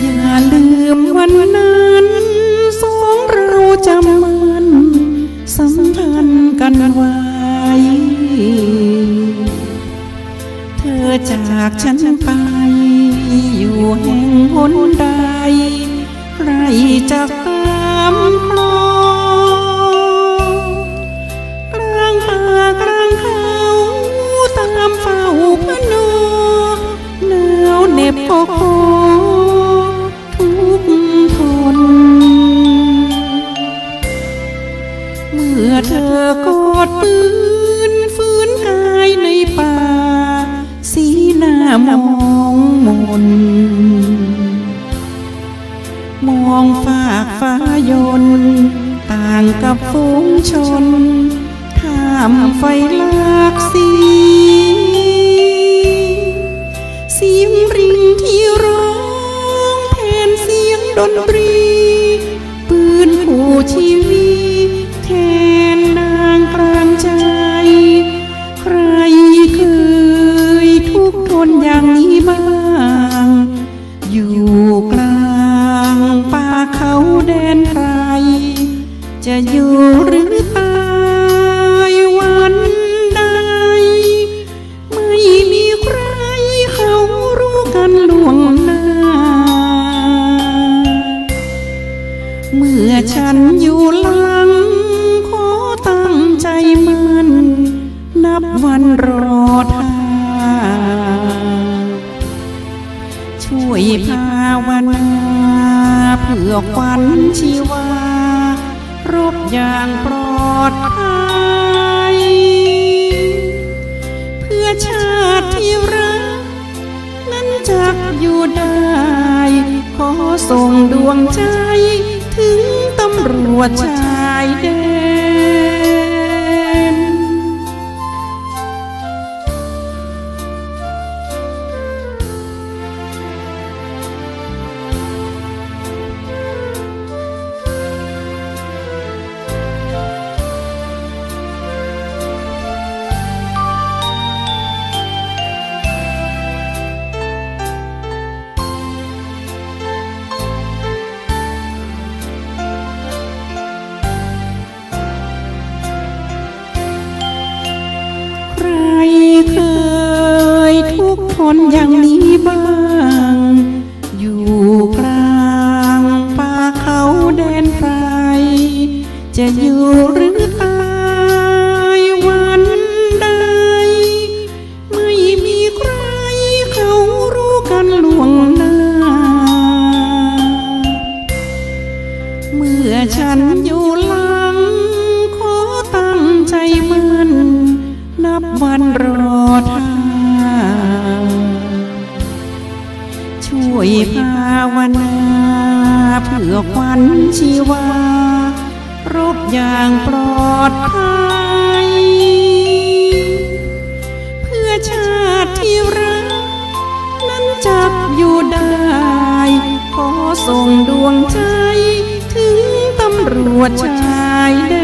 อย่าลืมวันนั้นสองเราจำมันสัมพันธ์กันไว้ เธอจากฉันไป อยู่แห่งหนใดใครจะตามคลอ กอดปืนฝืนกายในป่า สีหน้ามองมน มองฝากฟ้ายน ต่างกับฝูงชนท่ามไฟลากสีเสียงริงที่ร้องแทนเสียงดนตรี ปืนขู่ชีวิต จะอยู่หรือตายวันใด ไม่มีใครเขารู้กันล่วงหน้า เมื่อฉันอยู่หลัง ขอตั้งใจมัน นับวันรอท่าช่วยภาวันาเพื่อควันชีวา รบอย่างปลอดภัย เพื่อชาติที่รัก นั้นจักอยู่ได้ ขอส่งดวงใจ ถึงตำรวจชา ทนอย่างนี้บ้าง อยู่กลางป่าเขาแดนไกลจะอยู่หรือ ช่วยภาวนาเพื่อควันชีวารบอย่างปลอดภัย เพื่อชาติที่รัก นั้นจักอยู่ได้ ขอส่งดวงใจ ถึงตำรวจชายแด